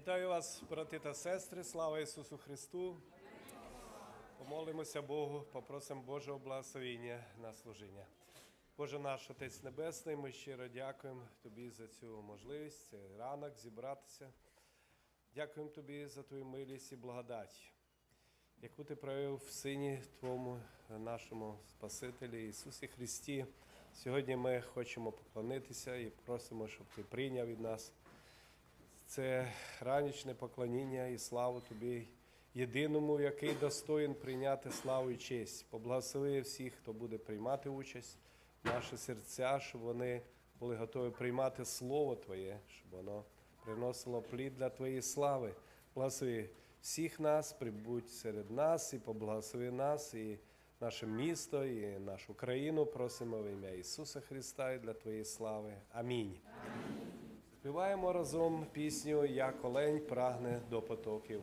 Вітаю вас, брати та сестри, слава Ісусу Христу. Помолимося Богу, попросимо Божого благословення на служіння. Боже наш Отець Небесний, ми щиро дякуємо Тобі за цю можливість, цей ранок зібратися. Дякуємо Тобі за Твою милість і благодать, яку Ти проявив в Сині Твому, нашому Спасителі Ісусі Христі. Сьогодні ми хочемо поклонитися і просимо, щоб Ти прийняв від нас це ранішне поклоніння і славу Тобі, єдиному, який достоїн прийняти славу і честь. Поблагослови всіх, хто буде приймати участь в наші серця, щоб вони були готові приймати Слово Твоє, щоб воно приносило плід для Твоєї слави. Благослови всіх нас, прибудь серед нас і поблагослови нас, і наше місто, і нашу країну. Просимо в ім'я Ісуса Христа і для Твоєї слави. Амінь. Співаємо разом пісню Як олень прагне до потоків.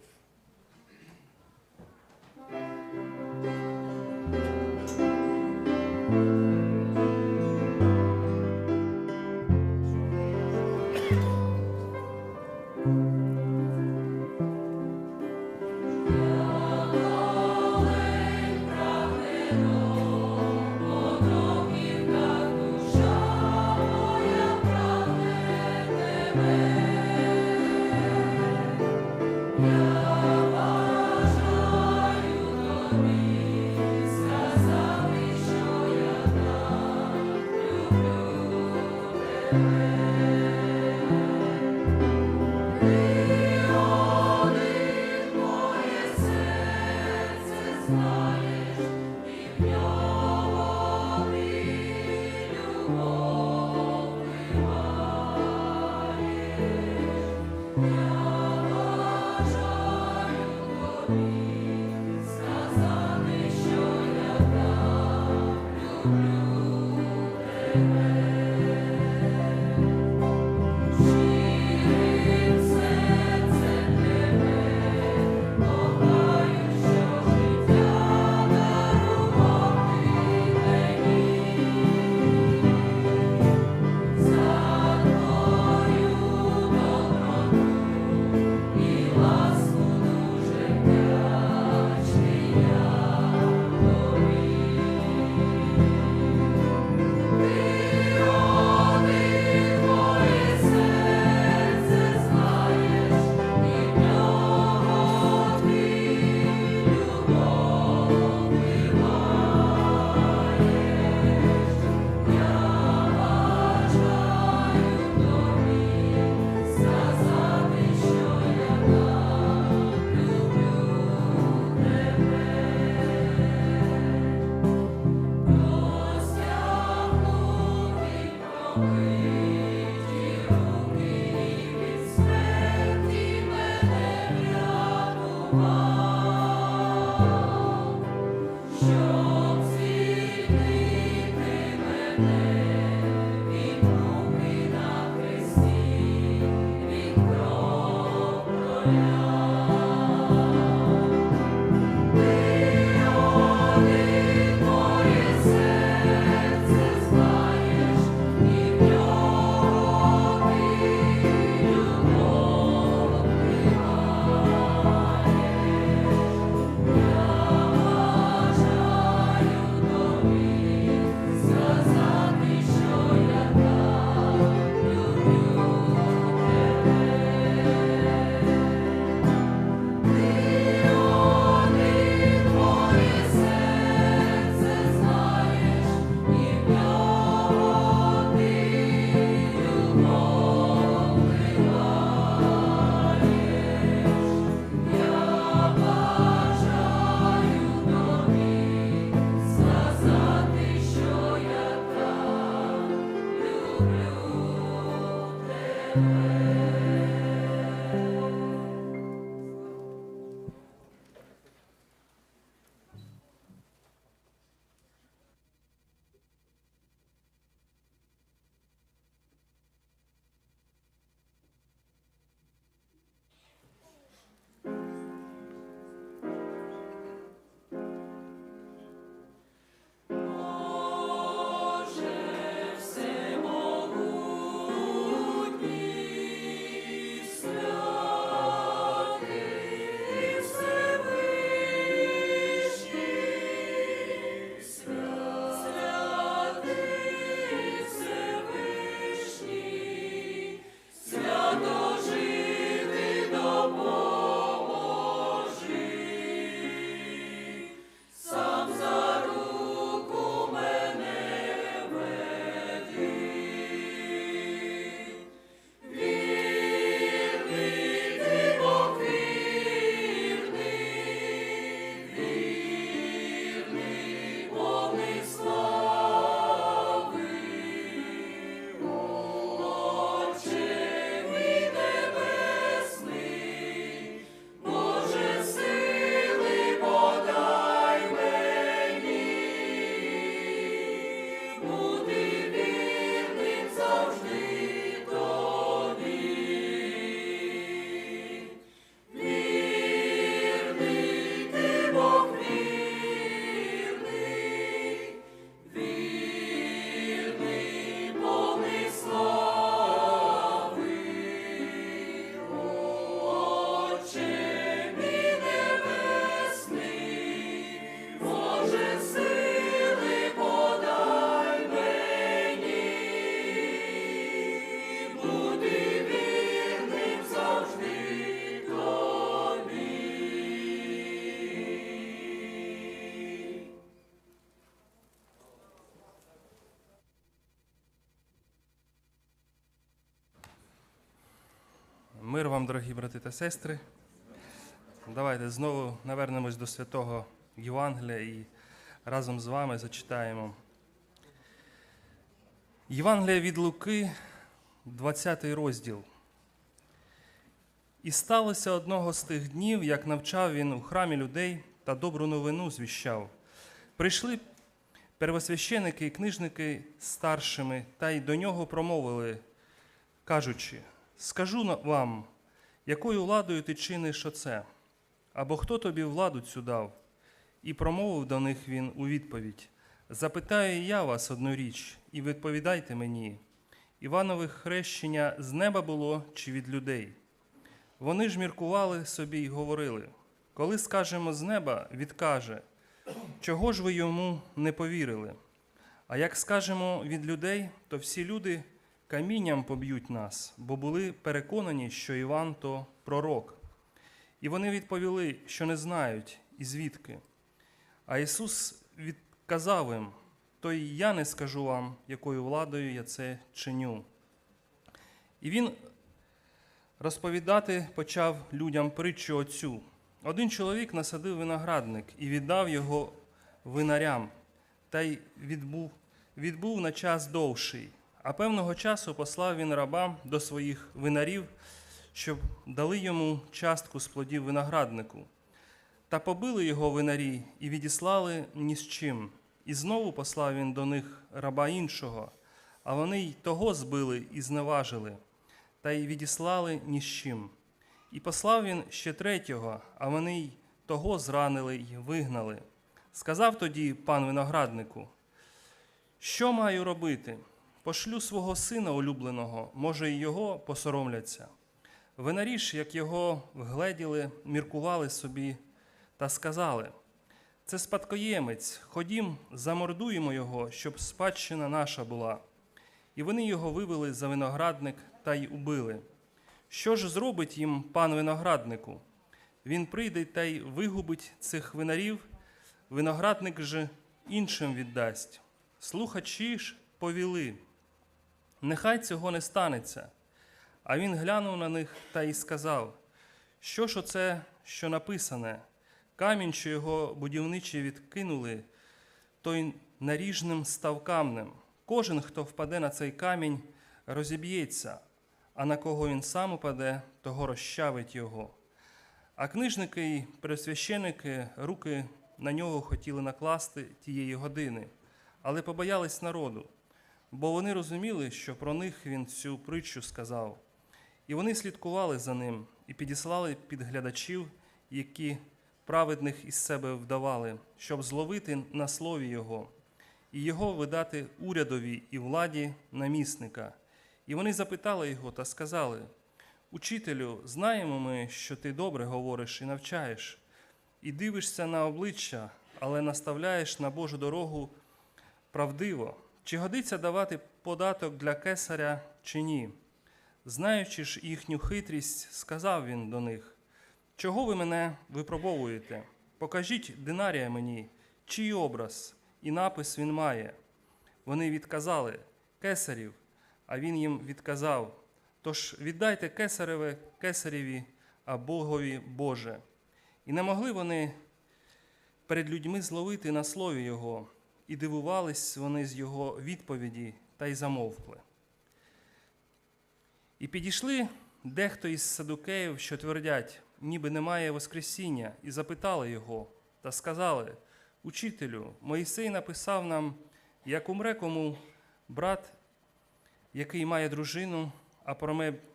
Дорогі брати та сестри. Давайте знову навернемось до святого Євангелія і разом з вами зачитаємо. Євангелія від Луки, 20 розділ. І сталося одного з тих днів, як навчав він у храмі людей та добру новину звіщав. Прийшли первосвященики і книжники старшими, та й до нього промовили, кажучи: Скажу вам, якою владою ти чиниш оце? Або хто тобі владу цю дав? І промовив до них він у відповідь: Запитаю я вас одну річ, і відповідайте мені. Іванове хрещення з неба було чи від людей? Вони ж міркували собі й говорили: коли скажемо з неба, відкаже, чого ж ви йому не повірили? А як скажемо від людей, то всі люди камінням поб'ють нас, бо були переконані, що Іван то пророк. І вони відповіли, що не знають, і звідки. А Ісус відказав їм: то й я не скажу вам, якою владою я це чиню. І він розповідати почав людям притчу оцю. Один чоловік насадив виноградник і віддав його винарям, та й відбув, відбув на час довший. А певного часу послав він раба до своїх винарів, щоб дали йому частку з плодів винограднику. Та побили його винарі і відіслали ні з чим. І знову послав він до них раба іншого, а вони й того збили і зневажили, та й відіслали ні з чим. І послав він ще третього, а вони й того зранили й вигнали. Сказав тоді пан винограднику: Що маю робити? Пошлю свого сина улюбленого, може, й його посоромляться. Винарі ж, як його вгледіли, міркували собі та сказали: Це спадкоємець, ходім, замордуємо його, щоб спадщина наша була. І вони його вивели за виноградник та й убили. Що ж зробить їм пан винограднику? Він прийде та й вигубить цих винарів, виноградник же іншим віддасть. Слухачі ж повіли. Нехай цього не станеться. А він глянув на них та й сказав: Що ж оце, що написане? Камінь, що його будівничі відкинули, той наріжним став камнем. Кожен, хто впаде на цей камінь, розіб'ється, а на кого він сам упаде, того розчавить його. А книжники й пересвященики руки на нього хотіли накласти тієї години, але побоялись народу, бо вони розуміли, що про них він цю притчу сказав. І вони слідкували за ним і підіслали підглядачів, які праведних із себе вдавали, щоб зловити на слові його, і його видати урядові і владі намісника. І вони запитали його та сказали: Учителю, знаємо ми, що ти добре говориш і навчаєш, і дивишся на обличчя, але наставляєш на Божу дорогу правдиво. Чи годиться давати податок для кесаря чи ні? Знаючи ж їхню хитрість, сказав він до них: Чого ви мене випробовуєте? Покажіть динарія мені, чий образ і напис він має. Вони відказали кесарів, а він їм відказав: Тож віддайте кесареве кесареві, а Богові Боже. І не могли вони перед людьми зловити на слові Його, і дивувались вони з його відповіді та й замовкли. І підійшли дехто із садукеїв, що твердять, ніби немає Воскресіння, і запитали його, та сказали: Учителю, Моїсей написав нам, як умре кому брат, який має дружину,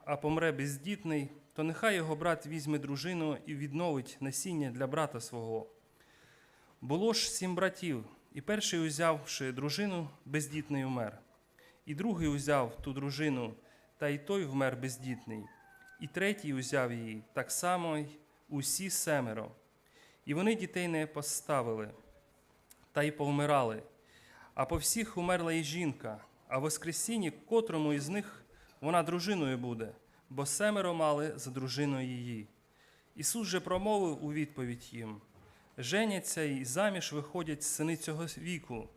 а помре, бездітний, то нехай його брат візьме дружину і відновить насіння для брата свого. Було ж сім братів, і перший, узявши дружину, бездітний умер, і другий узяв ту дружину, та й той вмер бездітний, і третій узяв її, так само й усі семеро. І вони дітей не поставили, та й повмирали. А по всіх умерла і жінка, а Воскресінні котрому із них вона дружиною буде, бо семеро мали за дружиною її. Ісус же промовив у відповідь їм: Женяться і заміж виходять сини цього віку,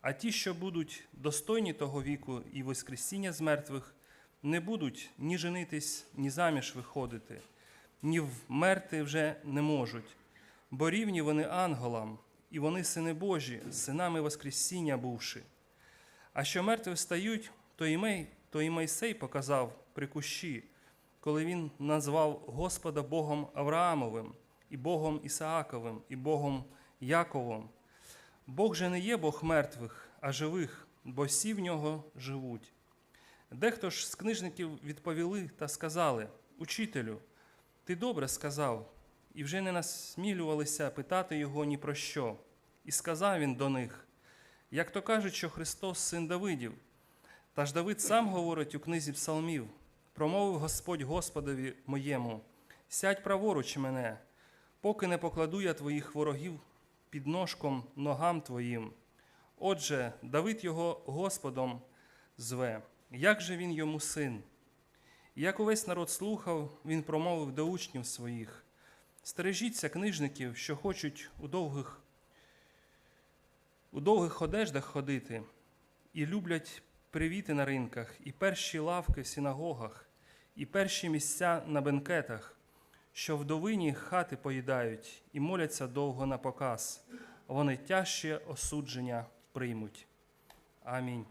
а ті, що будуть достойні того віку і Воскресіння з мертвих, не будуть ні женитись, ні заміж виходити, ні вмерти вже не можуть, бо рівні вони ангелам, і вони сини Божі, синами Воскресіння бувши. А що мертві встають, то і, Мей, то і Мойсей показав при кущі, коли він назвав Господа Богом Авраамовим, і Богом Ісааковим, і Богом Яковом. Бог же не є Бог мертвих, а живих, бо всі в нього живуть. Дехто ж з книжників відповіли та сказали: Учителю, ти добре сказав, і вже не насмілювалися питати його ні про що. І сказав він до них: як то кажуть, що Христос син Давидів. Та ж Давид сам говорить у книзі Псалмів: промовив Господь Господові моєму: сядь праворуч мене, поки не покладу я твоїх ворогів під ножком ногам твоїм. Отже, Давид його Господом зве, як же він йому син? Як увесь народ слухав, він промовив до учнів своїх: Стережіться книжників, що хочуть у довгих, у довгих одеждах ходити, і люблять привіти на ринках, і перші лавки в синагогах, і перші місця на бенкетах, що вдовині хати поїдають і моляться довго на показ, вони тяжче осудження приймуть. Амінь.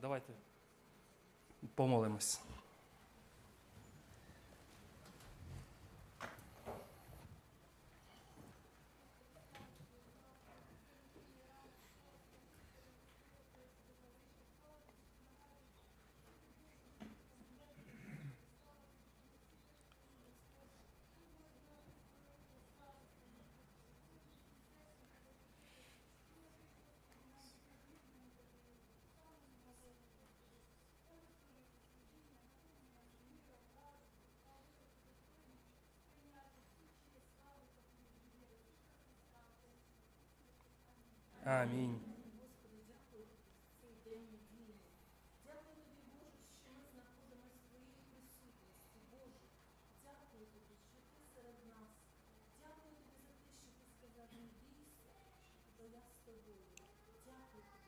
Давайте помолимось. Амінь.